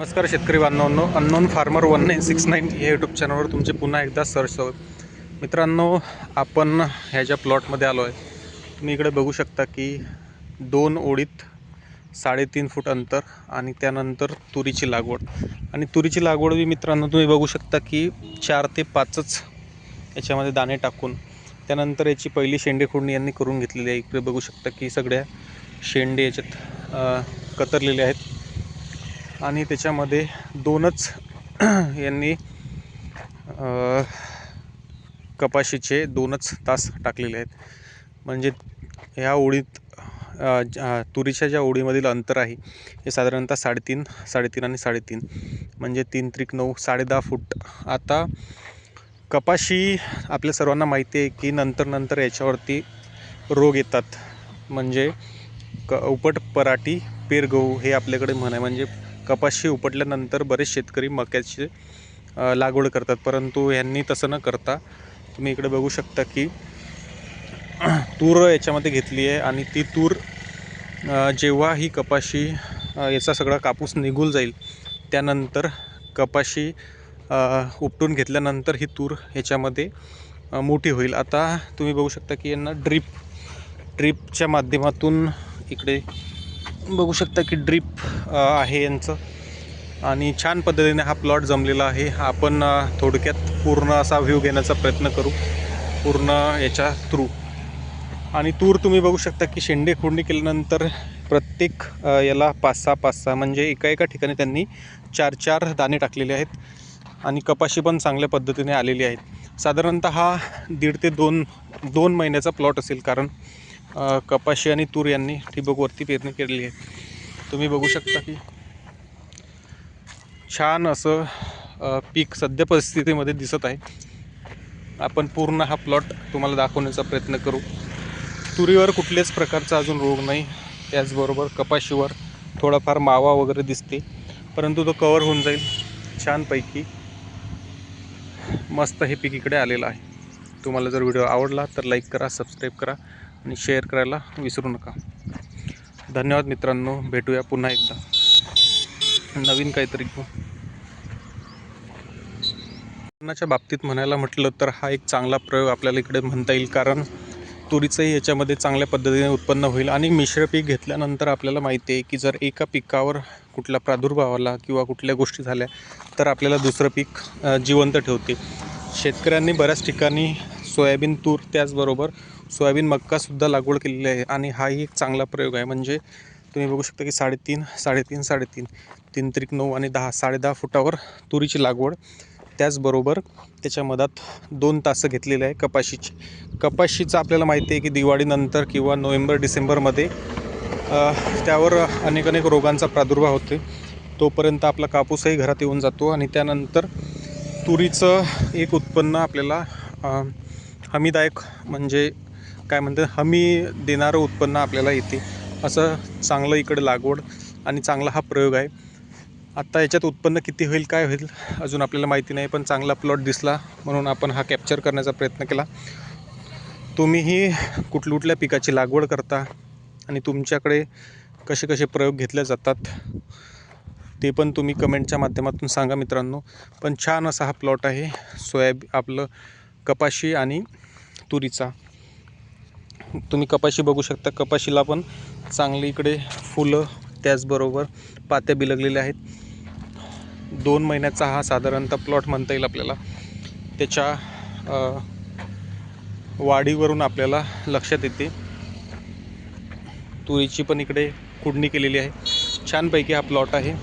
नमस्कार शेतकरी बांधवांनो. Unknown Farmer one nine six nine या यूट्यूब चॅनलवर तुमचे पुन्हा एकदा सर्च हवं मित्रांनो आपण ह्या ज्या प्लॉटमध्ये आलो आहे तुम्ही इकडे बघू शकता की दोन ओळीत साडेतीन फूट अंतर आणि त्यानंतर तुरीची लागवड. आणि तुरीची लागवड बी मित्रांनो तुम्ही बघू शकता की चार ते पाचच याच्यामध्ये दाणे टाकून त्यानंतर याची पहिली शेंडे खोडणी यांनी करून घेतलेली आहे. इकडे बघू शकता की सगळ्या शेंडे याच्यात कतरलेले आहेत. आणि त्याच्यामध्ये दोनच यांनी कपाशीचे दोनच तास टाकलेले आहेत. म्हणजे ह्या ओळीत तुरीच्या ज्या ओळीमधील अंतर आहे हे साधारणतः साडेतीन साडेतीन आणि साडेतीन. म्हणजे तीन त्रिक नऊ साडेदहा फूट. आता कपाशी आपल्या सर्वांना माहिती आहे की नंतर नंतर याच्यावरती रोग येतात. म्हणजे क उपट पराठी पेरगहू हे आपल्याकडे म्हण आहे म्हणजे कपाशी उपटल्यानंतर बरेच शेतकरी मक्याची लागवड करतात. परंतु ह्यांनी तसं न करता तुम्ही इकडे बघू शकता की तूर याच्यामध्ये घेतली आहे आणि ती तूर जेव्हा ही कपाशी याचा सगळा कापूस निघून जाईल त्यानंतर कपाशी उपटून घेतल्यानंतर ही तूर ह्याच्यामध्ये मोठी होईल. आता तुम्ही बघू शकता की यांना ड्रीप ड्रीपच्या माध्यमातून इकडे बघू शकता की ड्रीप आहे यांचं. आणि छान पद्धतीने हा प्लॉट जमलेला आहे. आपण थोडक्यात पूर्ण असा व्ह्यू घेण्याचा प्रयत्न करू. पूर्ण याच्या थ्रू आणि तूर तुम्ही बघू शकता की शेंडे खोडणी केल्यानंतर प्रत्येक याला पाच सहा पाच सहा म्हणजे एका एका ठिकाणी त्यांनी चार चार दाणे टाकलेले आहेत. आणि कपाशी पण चांगल्या पद्धतीने आलेली आहेत. साधारणतः हा दीड ते दोन दोन महिन्याचा प्लॉट असेल. कारण कपाशी आणि तूर यांनी ठिबकवरती पेरणी केलेली आहे. तुम्ही बघू शकता की छान असं पीक सध्या परिस्थितीमध्ये दिसत आहे. आपण पूर्ण हा प्लॉट तुम्हाला दाखवण्याचा प्रयत्न करू. तुरीवर कुठल्याच प्रकारचा अजून रोग नाही. त्याचबरोबर कपाशीवर थोडाफार मावा वगैरे दिसते. परंतु तो कवर होऊन जाईल छानपैकी. मस्त हे पीक इकडे आलेलं आहे. तुम्हाला जर व्हिडिओ आवडला तर लाईक करा सबस्क्राईब करा. आणि शेअर करायला विसरू नका. धन्यवाद मित्रांनो. भेटूया पुन्हा एकदा. नवीन काहीतरी घेऊ. उत्पन्नाच्या बाबतीत म्हणायला म्हटलं तर हा एक चांगला प्रयोग आपल्याला इकडे म्हणता येईल. कारण तुरीचंही याच्यामध्ये चांगल्या पद्धतीने उत्पन्न होईल. आणि मिश्र पीक घेतल्यानंतर आपल्याला माहिती आहे की जर एका पिकावर कुठला प्रादुर्भाव आला किंवा कुठल्या गोष्टी झाल्या तर आपल्याला दुसरं पीक जिवंत ठेवते. शेतकऱ्यांनी बऱ्याच ठिकाणी सोयाबीन तूर त्याचबरोबर सोयाबीन मक्कासुद्धा लागवड केलेली आहे आणि हाही एक चांगला प्रयोग आहे. म्हणजे तुम्ही बघू शकता की साडेतीन साडेतीन साडेतीन तीन त्रिक नऊ आणि दहा साडेदहा फुटावर तुरीची लागवड. त्याचबरोबर त्याच्या मधात दोन तासं घेतलेले आहे कपाशीची. कपाशीचं आपल्याला माहिती आहे की दिवाळीनंतर किंवा नोव्हेंबर डिसेंबरमध्ये त्यावर अनेक अनेक रोगांचा प्रादुर्भाव होते तोपर्यंत आपला कापूसही घरात येऊन जातो आणि त्यानंतर तुरीचं एक उत्पन्न आपल्याला हमीदायक म्हणजे काय म्हणतात हमी देणारं उत्पन्न आपल्याला येते. असं चांगलं इकडे लागवड आणि चांगला हा प्रयोग आहे. आत्ता याच्यात उत्पन्न किती होईल काय होईल अजून आपल्याला माहिती नाही पण चांगला प्लॉट दिसला म्हणून आपण हा कॅप्चर करण्याचा प्रयत्न केला. तुम्हीही कुठल्या कुठल्या पिकाची लागवड करता आणि तुमच्याकडे कसे कसे प्रयोग घेतले जातात ते पण तुम्ही कमेंटच्या माध्यमातून सांगा मित्रांनो. पण छान असा हा प्लॉट आहे. सोयाबी आपलं कपाशी आणि तुरीचा. तुम्ही कपाशी बघू शकता. कपाशीला पण चांगली इकडे फुलं त्याचबरोबर पात्या बिलगलेल्या आहेत. दोन महिन्याचा हा साधारणतः प्लॉट म्हणता येईल आपल्याला. त्याच्या वाढीवरून आपल्याला लक्षात येते. तुरीची पण इकडे कुडणी केलेली आहे. छानपैकी हा प्लॉट आहे.